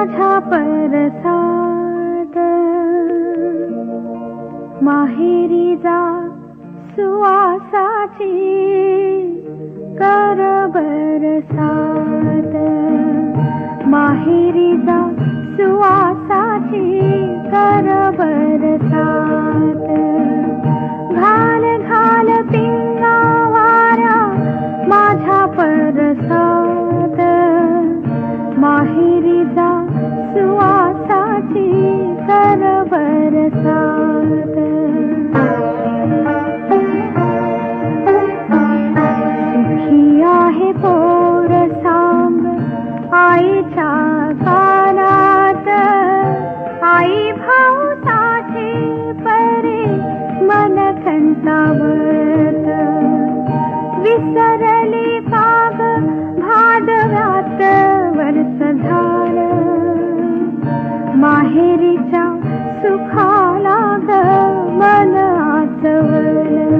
माझा परसाद माहेरी जा सुवासाची कर बरसाद माहेरी जा सुवासाची कर विसरली काग भादव्यात वर्ष झालं माहेरीच्या सुखाला ग मन आचवलं।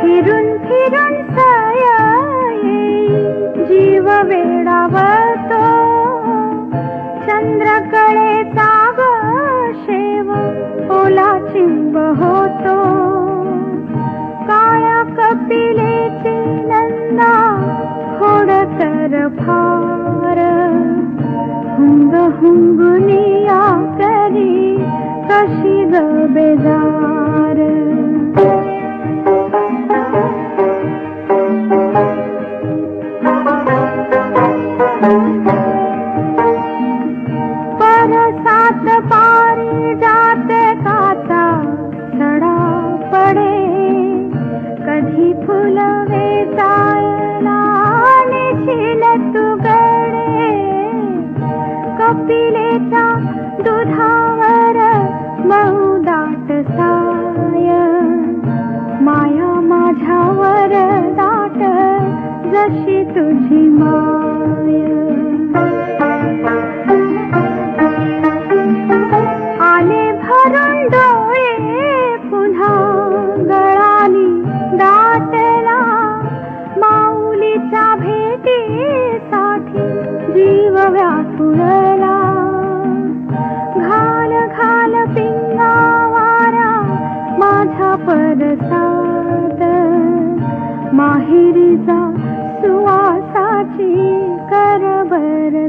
फिरून फिरून सय जीव ओला चिंब होतो काळ्या कपिलेचे नंदा खोडकर फार हुंग हुंगुनिया करी कशी ग बेजार। परसात पारी फुलवे चालशील तुगडे कपिलेचा दुधावर मऊदाट साय. माया माझ्यावर दाट जशी तुझी मा परसाद माहिता सुवासी करबर